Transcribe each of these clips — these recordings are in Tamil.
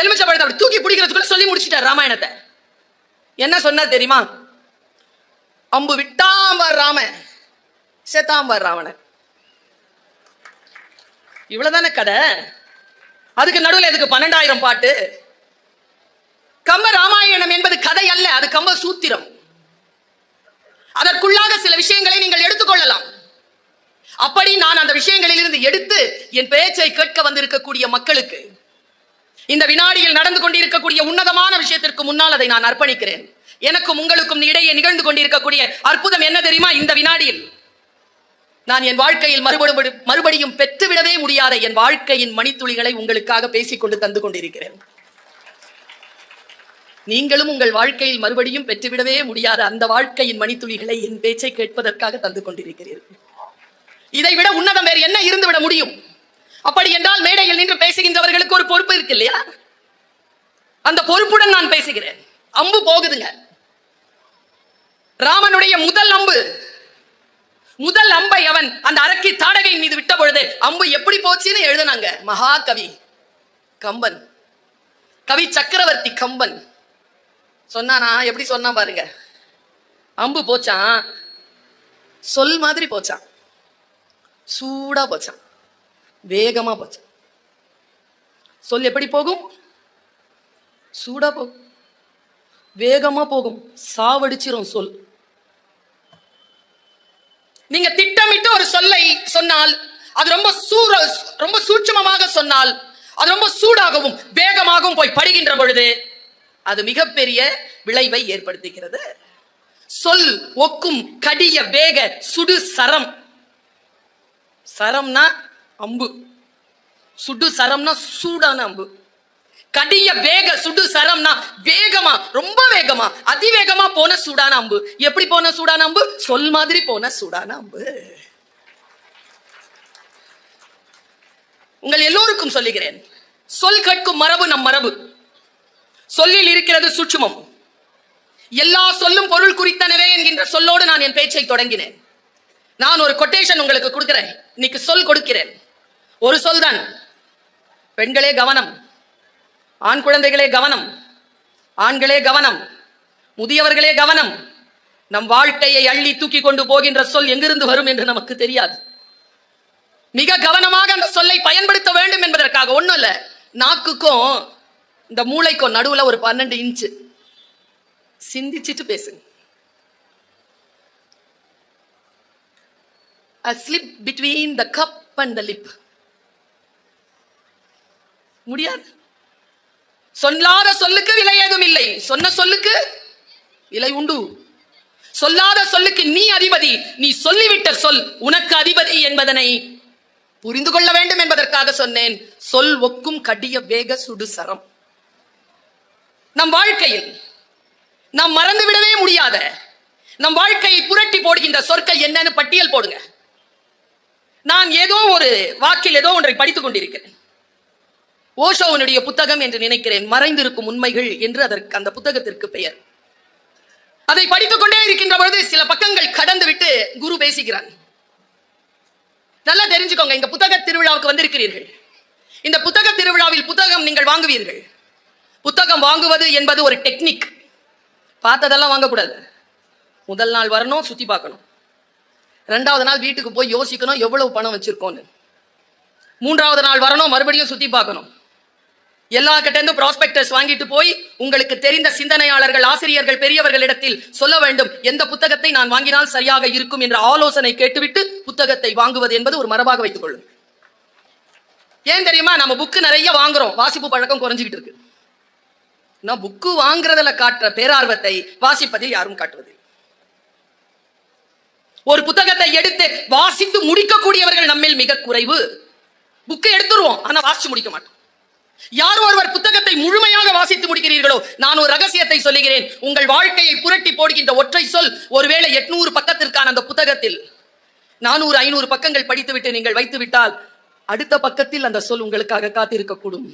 எலுமிச்சை பழத்தை அப்படி தூக்கி பிடிக்கிறதுக்குள்ள சொல்லி முடிச்சிட்டார் ராமாயணத்தை. என்ன சொன்னார் தெரியுமா? அம்பு விட்டாம்பார் ராம செத்தாம்பார் ராவணன். இவ்வளவுதானே கதை? அதுக்கு நடுவில் எதுக்கு பன்னெண்டாயிரம் பாட்டு? கம்ப ராமாயணம் என்பது கதை அல்ல அது கம்ப சூத்திரம். அதற்குள்ளாக சில விஷயங்களை நீங்கள் எடுத்துக்கொள்ளலாம். அப்படி நான் அந்த விஷயங்களில் இருந்து எடுத்து என் பேச்சை கேட்க வந்திருக்கக்கூடிய மக்களுக்கு இந்த வினாடியில் நடந்து கொண்டிருக்கக்கூடிய உன்னதமான விஷயத்திற்கு முன்னால் அதை நான் அர்ப்பணிக்கிறேன். எனக்கும் உங்களுக்கும் இடையே நிகழ்ந்து கொண்டிருக்கக்கூடிய அற்புதம் என்ன தெரியுமா? இந்த வினாடியில். நான் என் வாழ்க்கையில் மறுபடியும் மறுபடியும் பெற்றுவிடவே முடியாத என் வாழ்க்கையின் மணித்துளிகளை உங்களுக்காக பேசிக்கொண்டு தந்து கொண்டிருக்கிறேன். நீங்களும் உங்கள் வாழ்க்கையில் மறுபடியும் பெற்றுவிடவே முடியாத அந்த வாழ்க்கையின் மணித்துளிகளை என் பேச்சை கேட்பதற்காக தந்து கொண்டிருக்கிறீர்கள். இதை விட உன்னதம் வேறு என்ன இருந்து விட முடியும்? அப்படி என்றால் மேடையில் நின்று பேசுகின்றவர்களுக்கு ஒரு பொறுப்பு இருக்கு இல்லையா? அந்த பொறுப்புடன் நான் பேசுகிறேன். அம்பு போகுதுங்க. ராமனுடைய முதல் அம்பு முதல் அம்பை அவன் அந்த அரக்கி தாடகை மீது விட்ட பொழுது அம்பு எப்படி போச்சுன்னு எழுதினாங்க. மகாகவி கம்பன் கவி சக்கரவர்த்தி கம்பன். சொன்னானா? எப்படி சொன்னா பாருங்க. அம்பு போச்சான் சொல் மாதிரி போச்சான் சூடா போச்சான் வேகமா போச்சு. சொல் எப்படி போகும்? சூடா போகும். வேகமா போகும். சாவடிச்சிரும் சொல். நீங்க திட்டமிட்டு ஒரு சொல்லை சொன்னால் அது ரொம்ப சூர ரொம்ப சூட்சமமாக சொன்னால் அது ரொம்ப சூடாகவும் வேகமாகவும் போய் படுகின்ற பொழுது அது மிகப்பெரிய விளைவை ஏற்படுத்துகிறது. சொல் ஒக்கும் கடிய வேக சுடு சரம். சரம்னா அம்பு. சுடு சரம்னா சூடான அம்பு. கடிய வேக சுடு சரம்னா வேகமா ரொம்ப வேகமா அதிவேகமா போன சூடான அம்பு. எப்படி போன சூடான அம்பு? சொல் மாதிரி போன சூடான அம்பு. உங்கள் எல்லோருக்கும் சொல்லுகிறேன். சொல் கேட்கும் மரபு நம் மரபு. சொல்லில் இருக்கிறது சூட்சுமம். எல்லா சொல்லும் பொருள் குறித்தனவே என்கின்ற சொல்லோடு நான் என் பேச்சை தொடங்கினேன். நான் ஒரு கொட்டேஷன் உங்களுக்கு கொடுக்கிறேன். இன்னைக்கு சொல் கொடுக்கிறேன். ஒரு சொல் தான். பெண்களே கவனம் ஆண் குழந்தைகளே கவனம் ஆண்களே கவனம் முதியவர்களே கவனம். நம் வாழ்க்கையை அள்ளி தூக்கி கொண்டு போகின்ற சொல் எங்கிருந்து வரும் என்று நமக்கு தெரியாது. மிக கவனமாக அந்த சொல்லை பயன்படுத்த வேண்டும் என்பதற்காக ஒண்ணும் இல்ல. நாக்குக்கும் இந்த மூளைக்கும் நடுவுல ஒரு பன்னெண்டு இன்ச்சு. சிந்திச்சிட்டு பேசுங்க. A slip between the cup and the lip முடியாது. சொல்லாத சொல்லுக்கு விலை ஏதும் இல்லை. சொன்ன சொல்லுக்கு விலை உண்டு. சொல்லாத சொல்லுக்கு நீ அதிபதி நீ சொல்லிவிட்ட சொல் உனக்கு அதிபதி என்பதனை புரிந்து கொள்ள வேண்டும் என்பதற்காக சொன்னேன். சொல் ஒக்கும் கடிய வேக சுடு சரம் நம் வாழ்க்கையில் நாம் மறந்து விடவே முடியாத நம் வாழ்க்கையை புரட்டி போடுகின்ற சொற்கள் என்னன்னு பட்டியல் போடுங்க. நான் ஏதோ ஒரு வாக்கில் ஏதோ ஒன்றை படித்துக் கொண்டிருக்கிறேன். ஓஷோவனுடைய புத்தகம் என்று நினைக்கிறேன். மறைந்திருக்கும் உண்மைகள் என்று அதற்கு அந்த புத்தகத்திற்கு பெயர். அதை படித்துக் கொண்டே இருக்கின்ற பொழுது சில பக்கங்கள் கடந்து விட்டு குரு பேசுகிறான். நல்லா தெரிஞ்சுக்கோங்க இந்த புத்தக திருவிழாவுக்கு வந்திருக்கிறீர்கள். இந்த புத்தக திருவிழாவில் புத்தகம் நீங்கள் வாங்குவீர்கள். புத்தகம் வாங்குவது என்பது ஒரு டெக்னிக். பார்த்ததெல்லாம் வாங்கக்கூடாது. முதல் நாள் வரணும் சுத்தி பார்க்கணும். ரெண்டாவது நாள் வீட்டுக்கு போய் யோசிக்கணும் எவ்வளவு பணம் வச்சிருக்கோன்னு மூன்றாவது நாள் வரணும் மறுபடியும் சுத்தி பார்க்கணும். எல்லா கிட்டேருந்து ப்ராஸ்பெக்டர்ஸ் வாங்கிட்டு போய் உங்களுக்கு தெரிந்த சிந்தனையாளர்கள் ஆசிரியர்கள் பெரியவர்களிடத்தில் சொல்ல வேண்டும். எந்த புத்தகத்தை நான் வாங்கினால் சரியாக இருக்கும் என்ற ஆலோசனை கேட்டுவிட்டு புத்தகத்தை வாங்குவது என்பது ஒரு மரபாக வைத்துக் கொள்ளும். ஏன் தெரியுமா? நம்ம புக்கு நிறைய வாங்குறோம். வாசிப்பு பழக்கம் குறைஞ்சிக்கிட்டு இருக்கு. நான் புக்கு வாங்குறதுல காட்டுற பேரார்வத்தை வாசிப்பதில் யாரும் காட்டுவதில்லை. ஒரு புத்தகத்தை எடுத்து வாசித்து முடிக்கக்கூடியவர்கள் நம்மில் மிக குறைவு. புக்கை எடுத்துருவோம். ஆனா வாசிச்சு முடிக்க மாட்டோம். யார் ஒருவர் புத்தகத்தை முழுமையாக வாசித்து முடிக்கிறீர்களோ நான் ஒரு ரகசியத்தை சொல்லுகிறேன். உங்கள் வாழ்க்கையை புரட்டி போடுகின்ற ஒற்றை சொல் ஒருவேளை எட்நூறு பக்கத்திற்கான அந்த புத்தகத்தில். நானூறு ஐநூறு பக்கங்கள் படித்துவிட்டு நீங்கள் வைத்து விட்டால் அடுத்த பக்கத்தில் அந்த சொல் உங்களுக்காக காத்திருக்கக்கூடும்.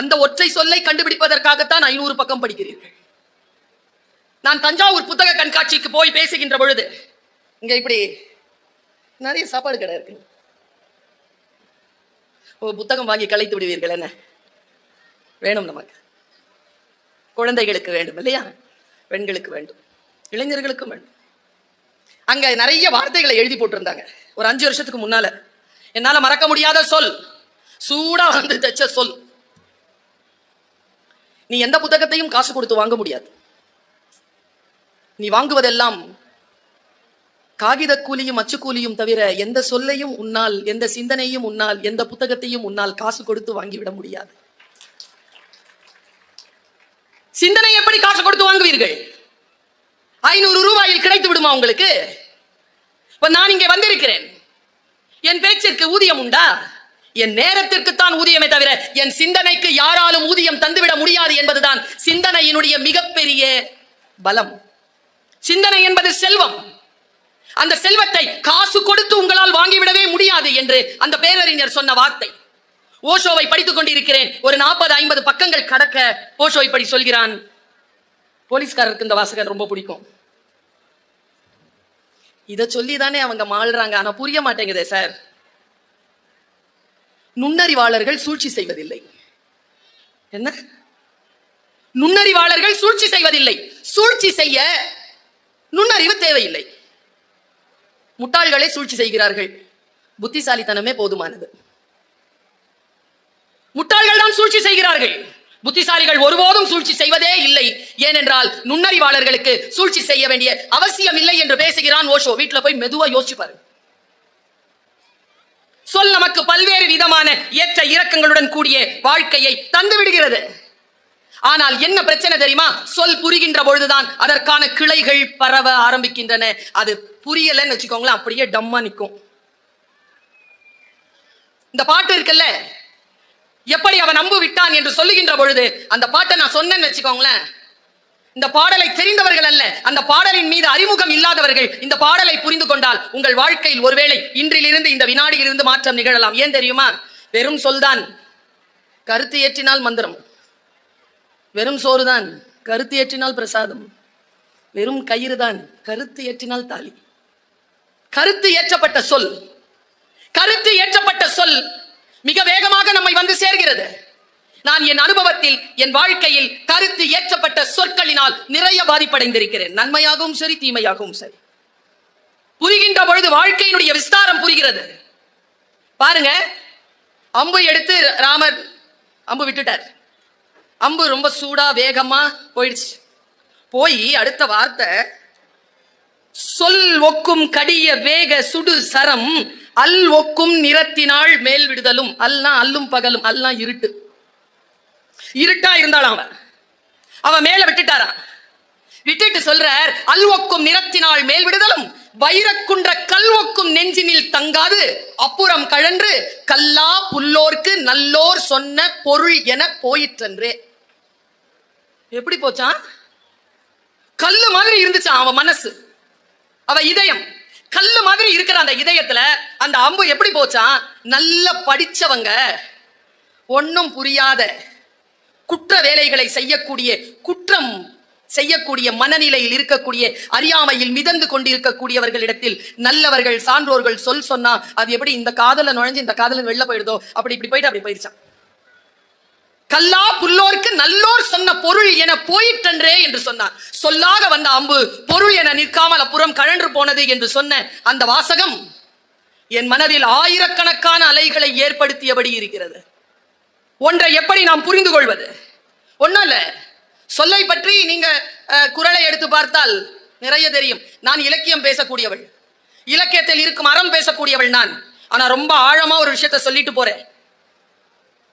அந்த ஒற்றை சொல்லை கண்டுபிடிப்பதற்காகத்தான் ஐநூறு பக்கம் படிக்கிறீர்கள். நான் தஞ்சாவூர் புத்தக கண்காட்சிக்கு போய் பேசுகின்ற பொழுது இங்க இப்படி நிறைய சாப்பாடு கடை இருக்கு. புத்தகம் வாங்கி கலைத்து விடுவீர்கள் என்ன? வேணும் நமக்கு. குழந்தைகளுக்கு வேண்டும் இல்லையா? பெண்களுக்கு வேண்டும் இளைஞர்களுக்கும் வேண்டும். அங்க நிறைய வார்த்தைகளை எழுதி போட்டிருந்தாங்க. ஒரு அஞ்சு வருஷத்துக்கு முன்னால. என்னால மறக்க முடியாத சொல். சூடா வந்து தச்ச சொல். நீ எந்த புத்தகத்தையும் காசு கொடுத்து வாங்க முடியாது. நீ வாங்குவதெல்லாம் காகித கூலியும் அச்சு கூலியும் தவிர எந்த சொல்லையும் உன்னால் எந்த சிந்தனையும் உன்னால் எந்த புத்தகத்தையும் உன்னால் காசு கொடுத்து வாங்கிவிட முடியாது. சிந்தனை எப்படி காசு கொடுத்து வாங்குவீர்கள்? ஐநூறு ரூபாயில் கிடைத்து விடுமா உங்களுக்கு? இப்ப நான் இங்கே வந்திருக்கிறேன். என் பேச்சிற்கு ஊதியம் உண்டா? என் நேரத்திற்கு தான் ஊதியமே தவிர என் சிந்தனைக்கு யாராலும் ஊதியம் தந்துவிட முடியாது என்பதுதான் சிந்தனையினுடைய மிகப்பெரிய பலம். சிந்தனை என்பது செல்வம். அந்த செல்வத்தை காசு கொடுத்து உங்களால் வாங்கிவிடவே முடியாது என்று அந்த பேரறிஞர் சொன்ன வார்த்தை. ஓஷோவை படித்துக் கொண்டிருக்கிறேன். ஒரு நாற்பது ஐம்பது பக்கங்கள் கடக்க ஓஷோ இப்படி சொல்கிறான். போலீஸ்காரருக்கு இந்த வாசகர் ரொம்ப பிடிக்கும். இத சொல்லிதானே அவங்க மாள்றாங்க. ஆனா புரிய மாட்டேங்குதே சார். நுண்ணறிவாளர்கள் சூழ்ச்சி செய்வதில்லை. என்ன? நுண்ணறிவாளர்கள் சூழ்ச்சி செய்வதில்லை. சூழ்ச்சி செய்ய நுண்ணறிவு தேவையில்லை. முட்டாள்களை சூழ்ச்சி செய்கிறார்கள். புத்திசாலித்தனமே போதுமானது. முட்டாள்கள் தான் சூழ்ச்சி செய்கிறார்கள். புத்திசாலிகள் ஒருபோதும் சூழ்ச்சி செய்வதே இல்லை. ஏனென்றால் நுண்ணறிவாளர்களுக்கு சூழ்ச்சி செய்ய வேண்டிய அவசியம் இல்லை என்று பேசுகிறான் ஓஷோ. வீட்டுல போய் மெதுவா யோசிச்சு சொல் நமக்கு பல்வேறு விதமான ஏற்ற இறக்கங்களுடன் கூடிய வாழ்க்கையை தந்து விடுகிறது. ஆனால் என்ன பிரச்சனை தெரியுமா? சொல் புரிகின்ற பொழுதுதான் அதற்கான கிளைகள் பரவ ஆரம்பிக்கின்றன. அது புரியலன்னு வச்சுக்கோங்களேன் அப்படியே டம்மா நிற்கும் இந்த பாட்டு இருக்குல்ல? எப்படி அவன் நம்பு விட்டான் என்று சொல்லுகின்ற பொழுது அந்த பாட்டை நான் சொன்னேன்னு வச்சுக்கோங்களேன். இந்த பாடலை தெரிந்தவர்கள் அல்ல அந்த பாடலின் மீது அறிமுகம் இல்லாதவர்கள் இந்த பாடலை புரிந்து கொண்டால் உங்கள் வாழ்க்கையில் ஒருவேளை இன்றிலிருந்து இந்த வினாடியிலிருந்து மாற்றம் நிகழலாம். ஏன் தெரியுமா? வெறும் சொல்தான். கருத்து ஏற்றினால் மந்திரம். வெறும் சோறுதான் கருத்து ஏற்றினால் பிரசாதம். வெறும் கயிறு தான் கருத்து ஏற்றினால் தாலி. கருத்து ஏற்றப்பட்ட சொல் கருத்து ஏற்றப்பட்ட சொல் மிக வேகமாக நம்மை வந்து சேர்கிறது. நான் என் அனுபவத்தில் என் வாழ்க்கையில் கருத்து ஏற்றப்பட்ட சொற்களினால் நிறைய பாதிப்படைந்திருக்கிறேன். நன்மையாகவும் சரி தீமையாகவும் சரி. புரிகின்ற பொழுது வாழ்க்கையினுடைய விஸ்தாரம் புரிகிறது. பாருங்க அம்பு எடுத்து ராமர் அம்பு விட்டுட்டார். அம்பு ரொம்ப சூடா வேகமா போயிடுச்சு. போய் அடுத்த வார்த்தை சொல் ஒக்கும் கடிய வேக சுடு சரம் அல் ஒக்கும் நிறத்தினாள் மேல் விடுதலும் அல்லாம் அல்லும் பகலும் அல்லாம் இருட்டு. இருட்டா இருந்தாள் அவன். அவன் மேல விட்டுட்டாரான் விட்டுட்டு சொல்றார் அல் ஒக்கும் நிறத்தினால் மேல் விடுதலும் வைரக்குன்ற கல் ஒக்கும் நெஞ்சினில் தங்காது அப்புறம் கழன்று கல்லா புல்லோர்க்கு நல்லோர் சொன்ன பொருள் என போயிற்றன்றே. எப்படி போச்சான்? கல்லு மாதிரி இருந்துச்சான் அவன் மனசு? அவ இதயம். கல்லு மாதிரி இருக்கிற அந்த இதயத்துல அந்த அம்பு எப்படி போச்சான்? நல்ல படிச்சவங்க. ஒன்னும் புரியாத குற்ற வேலைகளை செய்யக்கூடிய குற்றம் செய்யக்கூடிய மனநிலையில் இருக்கக்கூடிய அறியாமையில் மிதந்து கொண்டிருக்கக்கூடியவர்களிடத்தில் நல்லவர்கள் சான்றோர்கள் சொல் சொன்னா அது எப்படி இந்த காதல நுழைஞ்சு இந்த காதல வெளில போயிடுதோ? அப்படி இப்படி போயிட்டு அப்படி போயிடுச்சான் கல்லா புல்லோர்க்கு நல்லோர் சொன்ன பொருள் என போயிற்றன்றே என்று சொன்னார். சொல்லாக வந்த அம்பு பொருள் என நிற்காமல் அப்புறம் கழன்று போனது என்று சொன்ன அந்த வாசகம் என் மனதில் ஆயிரக்கணக்கான அலைகளை ஏற்படுத்தியபடி இருக்கிறது. ஒன்றை எப்படி நாம் புரிந்து கொள்வது? ஒன்னும் இல்ல. சொல்லை பற்றி நீங்க குரலை எடுத்து பார்த்தால் நிறைய தெரியும். நான் இலக்கியம் பேசக்கூடியவள். இலக்கியத்தில் இருக்கும் அறம் பேசக்கூடியவள் நான். ஆனா ரொம்ப ஆழமா ஒரு விஷயத்தை சொல்லிட்டு போறேன்.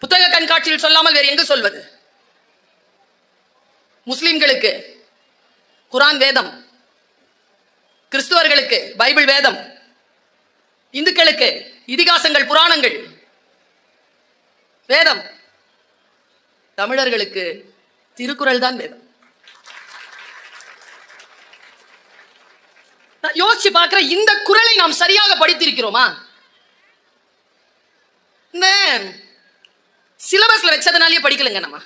புத்தக கண்காட்சியில் சொல்லாமல் வேறு எங்கு சொல்வது? முஸ்லிம்களுக்கு குரான் வேதம் கிறிஸ்துவர்களுக்கு பைபிள் வேதம் இந்துக்களுக்கு இதிகாசங்கள் புராணங்கள் வேதம். தமிழர்களுக்கு திருக்குறள் தான் வேதம். யோசிச்சு பார்க்கிற இந்த குறளை நாம் சரியாக படித்திருக்கிறோமா இந்த சிலபஸ்ல வச்சதுனாலயே படிக்கலங்க நம்ம.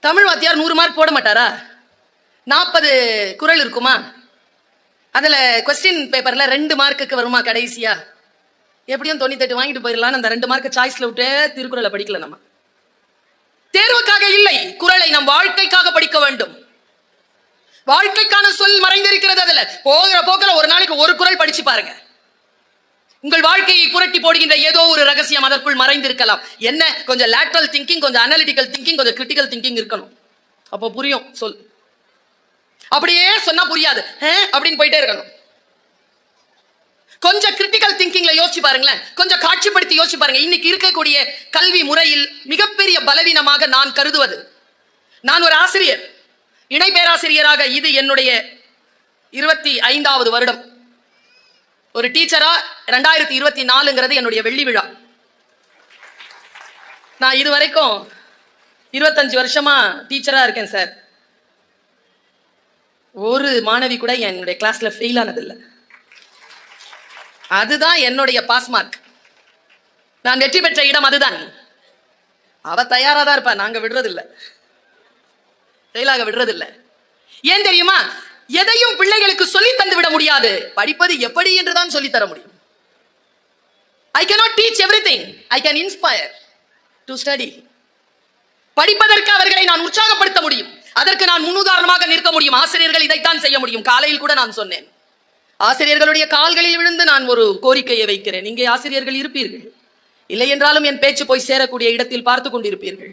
தமிழ் வாத்தியார் நூறு மார்க் போட மாட்டாரா? நாற்பது குறள் இருக்குமா? அதுல கொஸ்டின் பேப்பர்ல ரெண்டு மார்க்குக்கு வருமா கடைசியா? எப்படியும் தொண்ணூத்தெட்டு வாங்கிட்டு போயிடலாம் அந்த ரெண்டு மார்க் சாய்ஸ்ல விட்டு திருக்குறளை படிக்கல நம்ம. தேர்வுக்காக இல்லை குறளை நம் வாழ்க்கைக்காக படிக்க வேண்டும். வாழ்க்கைக்கான சொல் மறைந்திருக்கிறது அதுல. போகிற போக்கில் ஒரு நாளைக்கு ஒரு குறள் படிச்சு பாருங்க. உங்கள் வாழ்க்கையை புரட்டி போடுகின்ற ஏதோ ஒரு ரகசியம் அதற்குள் மறைந்திருக்கலாம். என்ன? கொஞ்சம் லேட்ரல் திங்கிங் கொஞ்சம் அனலிட்டிக்கல் திங்கிங் கொஞ்சம் கிரிட்டிக்கல் திங்கிங் இருக்கணும். அப்போ புரியும் சொல். அப்படியே சொன்னா புரியாது. அப்படின்னு போயிட்டே இருக்கணும். கொஞ்சம் கிரிட்டிக்கல் திங்கிங்ல யோசிச்சு பாருங்களேன். கொஞ்சம் காட்சிப்படுத்தி யோசிச்சு பாருங்க. இன்னைக்கு இருக்கக்கூடிய கல்வி முறையில் மிகப்பெரிய பலவீனமாக நான் கருதுவது. நான் ஒரு ஆசிரியர். இணை பேராசிரியராக இது என்னுடைய இருபத்தி ஐந்தாவது வருடம். ஒரு டீச்சரா ரெண்டாயிரத்தி இருபத்தி நாலுங்கிறது என்னுடைய வெள்ளி விழா. நான் இது வரைக்கும் இருபத்தஞ்சு வருஷமா டீச்சரா இருக்கேன் சார். ஒரு மாணவி கூட என்னுடைய கிளாஸ்ல ஃபெயில் ஆனதில்லை. அதுதான் என்னுடைய பாஸ் மார்க் நான் வெற்றி பெற்ற இடம் அதுதான். அவ தயாரா தான் இருப்பா நாங்க விடுறதில்ல. செயலாக விடுறதில்ல. ஏன் தெரியுமா? எதையும் பிள்ளைகளுக்கு சொல்லி தந்து விட முடியாது. படிப்பது எப்படி என்று தான் சொல்லி தர முடியும். I cannot teach everything I can inspire to study படிப்பதற்கு அவர்களை நான் உற்சாகப்படுத்த முடியும். அதற்கு நான் முன்னுதாரணமாக நிற்க முடியும். ஆசிரியர்கள் இதைத்தான் செய்ய முடியும். காலையில் கூட நான் சொன்னேன். ஆசிரியர்களுடைய கால்களில் விழுந்து நான் ஒரு கோரிக்கையை வைக்கிறேன். இங்கே ஆசிரியர்கள் இருப்பீர்கள். இல்லை என்றாலும் என் பேச்சு போய் சேரக்கூடிய இடத்தில் பார்த்து கொண்டிருப்பீர்கள்.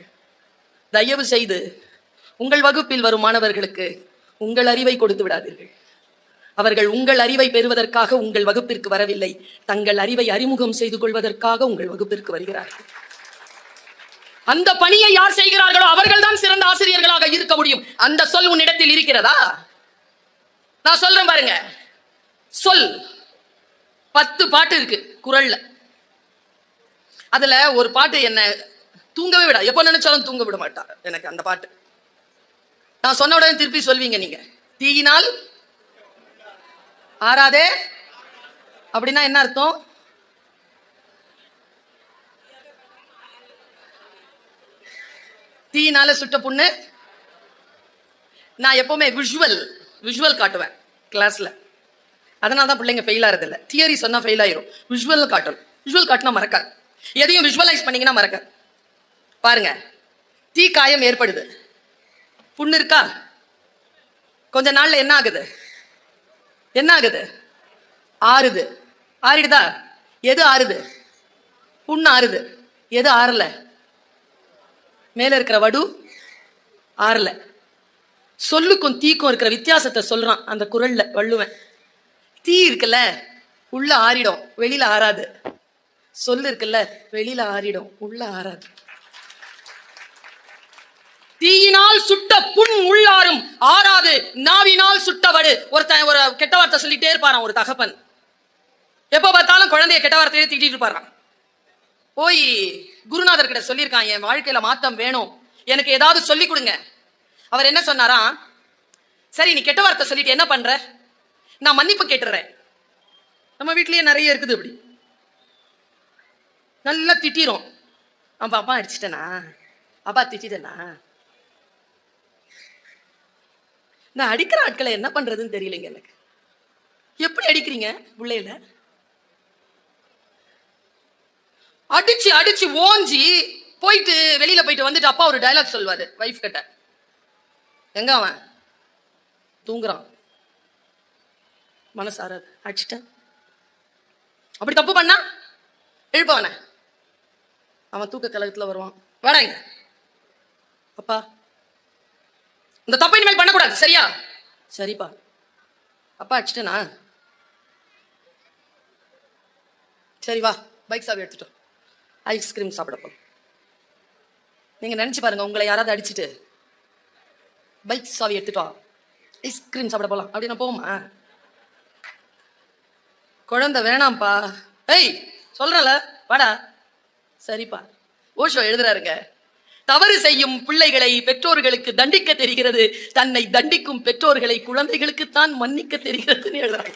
தயவு செய்து உங்கள் வகுப்பில் வரும் மாணவர்களுக்கு உங்கள் அறிவை கொடுத்து விடாதீர்கள். அவர்கள் உங்கள் அறிவை பெறுவதற்காக உங்கள் வகுப்பிற்கு வரவில்லை. தங்கள் அறிவை அறிமுகம் செய்து கொள்வதற்காக உங்கள் வகுப்பிற்கு வருகிறார்கள். அந்த பணியை யார் செய்கிறார்களோ அவர்கள்தான் சிறந்த ஆசிரியர்களாக இருக்க முடியும். அந்த சொல் உன்னிடத்தில் இருக்கிறதா? நான் சொல்றேன் பாருங்க. சொல். பத்து பாட்டு இருக்கு குரல்ல. அதுல ஒரு பாட்டு என்ன தூங்கவே விடா எப்போ நினைச்சாலும் தூங்க விட மாட்டா. எனக்கு அந்த பாட்டு. நான் சொன்ன உடனே திருப்பி சொல்வீங்க நீங்க. தீயினால் ஆறாதே. அப்படின்னா என்ன அர்த்தம்? தீயினால சுட்ட புண்ணு. நான் எப்பவுமே விஷுவல் விஷுவல் காட்டுவேன் கிளாஸ்ல அதனால தான் பிள்ளைங்க ஃபெயில் ஆகிறதில்ல தியரி சொன்னா ஃபெயில் ஆயிரும். விஷுவல் காட்டணும். விஷுவல் காட்டினா மறக்காது. எதையும் விஷுவலைஸ் பண்ணீங்கன்னா மறக்காது. பாருங்க. தீ காயம் ஏற்படுது. புண்ணு இருக்கா? கொஞ்ச நாள்ல என்ன ஆகுது என்ன ஆகுது ஆறுது. ஆறிடுதா? எது ஆறுது? புண்ணு ஆறுது. எது ஆறல? மேல இருக்கிற வடு ஆறல. சொல்லுக்கும் தீக்கும் இருக்கிற வித்தியாசத்தை சொல்றான் அந்த குரல்ல வள்ளுவன். தீ இருக்குல்ல உள்ள ஆறிடும் வெளியில ஆறாது. சொல்லு இருக்குல்ல வெளியில ஆறிடும் உள்ள ஆறாது. தீயினால் சுட்ட புண் உள்ளாரும் ஆறாது நாவினால் சுட்டவடு. ஒருத்தன் ஒரு கெட்ட வார்த்தை சொல்லிட்டே இருப்பாராம் ஒரு தகப்பன். எப்ப பார்த்தாலும் குழந்தைய கெட்ட வார்த்தையே திட்டிட்டு இருப்பாரான் போய் குருநாதர் கிட்ட சொல்லியிருக்கான் என் வாழ்க்கையில மாத்தம் வேணும். எனக்கு ஏதாவது சொல்லி கொடுங்க. அவர் என்ன சொன்னாரா சரி நீ கெட்ட வார்த்தை சொல்லிட்டு என்ன பண்ற? நான் மன்னிப்பு கேட்டுறேன். நம்ம வீட்லயே நிறைய இருக்குது இப்படி. நல்லா திட்டிரும். அப்பா அப்பா அடிச்சிட்டனா? அப்பா திட்டிட்டனா? நான் அடிக்கிற ஆட்களை என்ன பண்றதுன்னு தெரியலைங்க எனக்கு. எப்படி அடிக்கிறீங்க பிள்ளையில அடிச்சு அடிச்சு ஓஞ்சி போயிட்டு வெளியில போயிட்டு வந்துட்டு அப்பா ஒரு டயலாக் சொல்வாரு வைஃப் கிட்ட. எங்க அவன்? தூங்குறான். மனசார அடிச்சிட்டேன் அப்படி தப்பு பண்ணா? எழுப்பவன அவன். தூக்க கலகத்துல வருவான். வேடாங்க அப்பா இந்த தப்பை இனிமேல் பண்ணக்கூடாது சரியா? சரிப்பா. அப்பா அடிச்சிட்டேனா? சரி வா. பைக் சாவி எடுத்துட்டோம் ஐஸ்கிரீம் சாப்பிட போலாம் நீங்க நினைச்சு பாருங்க உங்களை யாராவது அடிச்சுட்டு பைக் சாவி எடுத்துட்டோம் ஐஸ்கிரீம் சாப்பிட போலாம். அப்படின்னா போமா குழந்தை வேணாம்ப்பா. ஏய் சொல்றல. வாடா. சரிப்பா. ஓஷோ எழுதுறாருங்க. தவறு செய்யும் பிள்ளைகளை பெற்றோர்களுக்கு தண்டிக்க தெரிகிறது. தன்னை தண்டிக்கும் பெற்றோர்களை குழந்தைகளுக்குத்தான் மன்னிக்க தெரிகிறதுன்னு எழுதுறாங்க.